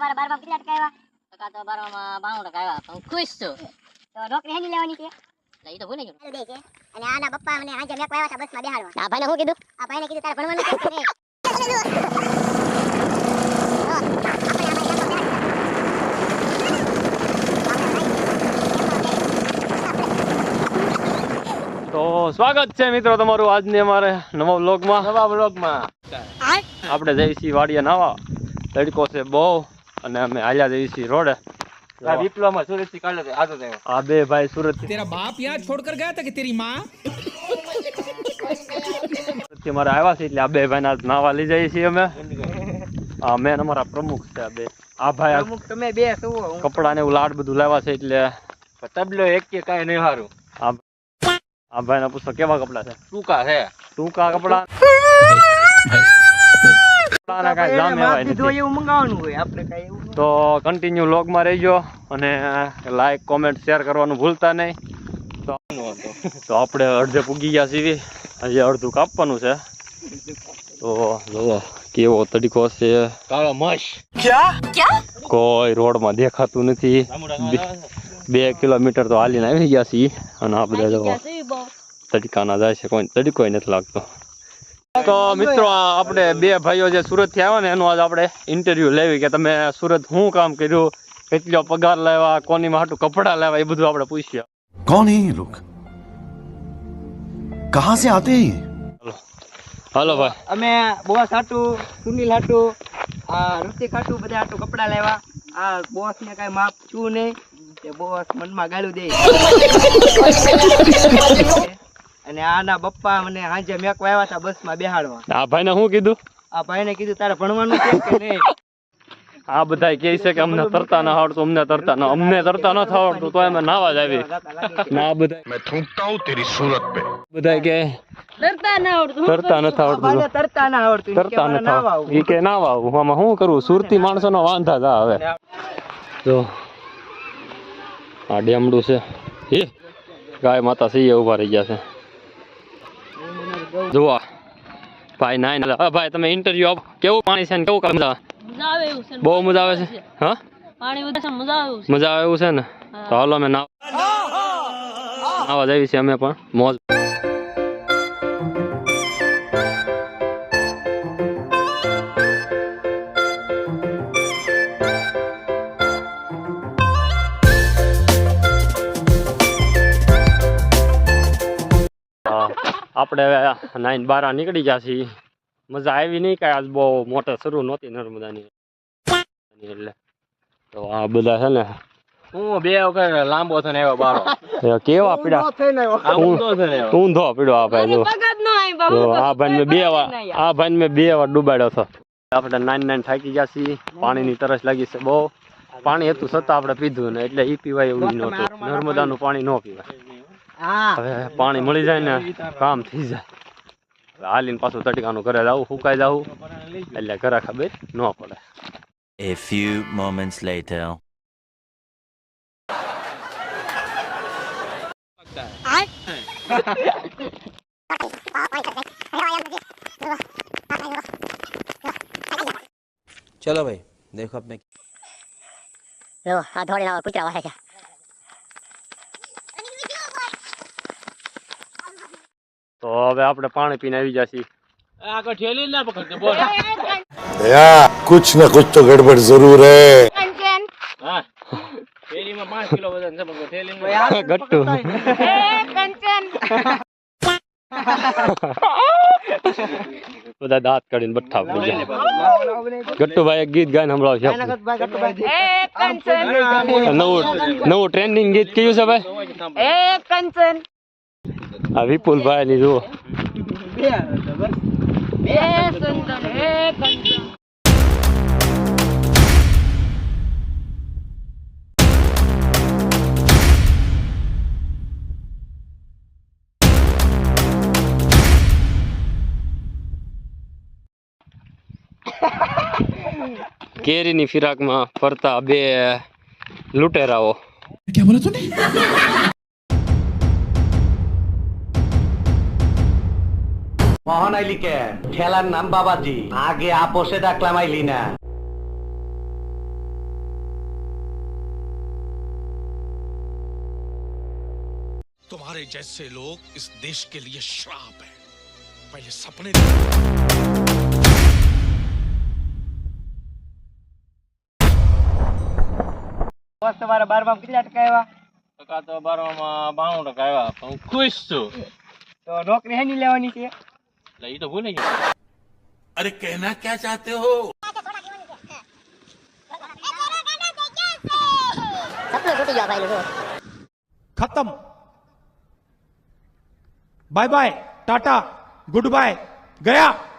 તમારા બારમાં કેટલા ટકા આવ્યા? ટકા તો બારમાં બાણું ટકા આવ્યા તો હું ખુશ છું. તો નોકરી હેની લેવાની છે લઈ તો ભૂલી ગયો. દે છે. અને આના પપ્પા મને આજે મેં આવ્યા હતા બસમાં બેહાડવા. આ ભાઈને શું કીધું? આ ભાઈને કીધું તારે ભણવાનું છે કે નહીં? તો સ્વાગત છે મિત્રો તમારું આજની અમારે નવા બ્લોગમાં નવા બ્લોગમાં આપણે છીએ વાડિયા નાવા. તડકો છે બહુ. અને અમે હાલ્યા જઈએ છીએ રોડે. વિપ્લવમાં સુરતથી કાલે આજો થયો હા બે ભાઈ સુરત તેરા બાપ યહાં છોડકર ગયા હતા કે તેરી માં? થી મારા આવ્યા છે એટલે આ બે ભાઈ ના નાવા લઈ જઈએ છીએ અમે. હા મેન અમારા પ્રમુખ છે આ બે. આ ભાઈ પ્રમુખ તમે બે શું કપડા ને એવું લાડ બધું લાવ્યા છે એટલે તબલો એક કે કાંઈ નહીં સારું આ ભાઈ ના પૂછો કેવા કપડા છે? ટૂંકા છે. ટૂંકા કપડા. કપડાના કાંઈ દામ એવાય નથી. એવું મંગાવવાનું હોય આપણે કાંઈ એવું તો કન્ટિન્યુ લોગમાં રહેજો અને લાઈક કોમેન્ટ શેર કરવાનું ભૂલતા નહીં. તો તો આપણે અડધે પૂગી ગયા છીએ. હજી અડધું કાપવાનું છે. તો જોવો કેવો તડીકો છે. કાળો મશ કોઈ રોડમાં દેખાતું નથી. બે- કિલોમીટર તો હાલીને આવી ગયા છીએ. અને આપણે જો તડકાના જાય છે. કોઈ તડકો નથી લાગતો. તો મિત્રો આપણે બે ભાઈઓ જે સુરતથી આવ્યા ને એનું આજ આપણે ઇન્ટરવ્યુ લેવી કે તમે સુરત શું કામ કર્યું કેટલો પગાર લેવા કોની માટું કપડા લેવા એ બધું આપણે પૂછ્યું કોણ હે લોક. કહા સે આતે હે? હાલો. ભાઈ. અમે બોવા હાટુ સુનિલ હાટુ આ ઋતિક હાટુ બધા હાટુ કપડા લેવા આ બોસ ને કઈ માપ છું નહીં. તે બોસ મનમાં ગાળું દે. અને આના બપ્પા મને સાંજે મેકો આવ્યા હતા બસમાં બેહાડવા. આ ભાઈને શું કીધું? આ ભાઈને કીધું તારે ભણવાનું છે કે નહીં? આ બધા કહે છે કે અમને તરતા ના આવડતું અમને તરતા ના અમને તરતા ન આવડતું તો અમે નાવા જ આવી. ના બધા મેં થૂંકતા તેરી સુરત પે. બધા કે તરતા ના આવડતું તરતા ન આવડતું. તરતા ના આવડતું તરતા ન આવડતું. ઈ કે ના આવું આમાં શું કરું સુરતી માણસો માણસોનો વાંધા જ આવે. તો આ ડેમડું છે. હે ગાય માતા સી ઊભા રહી ગયા છે. જુઓ. ભાઈ ના ના ભાઈ તમે ઇન્ટરવ્યુ આપો. કેવું પાણી છે ને કેવું કામ મજા મજા આવે બહુ મજા આવે છે? હા? પાણી વધે મજા આવે એવું છે. મજા આવે એવું છે ને? તો હાલો અમે નાવ નાવા જઈએ છીએ અમે પણ. મોજ આપણે નાઇન નાઈન બારા નીકળી ગયા છીએ. મજા આવી નહીં કાંઈ? આજ બહુ મોટર શરૂ નહોતી નર્મદાની. એટલે તો આ બધા છે ને હું બે વખત લાંબો થઈને આવ્યો બારો. એ કેવા પીડા? ઊંધો પીડો આ ભાઈ જો. આ ભાઈ મેં બે વાર આ ભાઈ મેં બે વાર ડૂબાડ્યો હતો આપણે નાઇન નાઇન થાકી ગયા પાણી પાણીની તરસ લાગી છે બહુ. પાણી હતું છતાં આપણે પીધું ને એટલે ઈ પીવાય એવું નહોતું નર્મદાનું પાણી ન પીવાય. હવે પાણી મળી જાય ને કામ થઈ જાય. હાલીને પાછું તટીકાનું ઘરે જાવું સુકાઈ જાવું. એટલે ઘરે ખબર ન પડે. A few moments later. ચલો ભાઈ દેખો આપણે જો આ ધોળી તો હવે આપણે પાણી પીને આવી જશી આગળ ઠેલી ના પકડતે બોલ યા કુછ ના કુછ તો ગડબડ જરૂર હે હા બધા દાંત કાઢીને બઠ્ઠા પડી ગયા ગટ્ટુભાઈ ગીત ગાઈને હમણાં નવું નવું ટ્રેન્ડિંગ ગીત કયું છે ભાઈ કંચન આ વિપુલભાઈ ની જુઓ. કેરીની ફિરાકમાં ફરતા બે લૂંટેરાઓ. মহন আইলি কে ঠেলার নাম বাবাজি আগে আপোষে ডাকলাম আইলি না तुम्हारे जैसे लोग इस देश के लिए श्राप है पहले सपने બસ તમારા બારમાં કેટલા ટકા આવ્યા ટકા તો બારમાં બાણું ટકા આવ્યા હું ખુશ છું તો નોકરી હેની લેવાની છે એટલે એ તો ભૂલી ગયા. અરે કહેના ક્યાં ચાહતે હો? ખતમ. Bye bye tata good bye ગયા.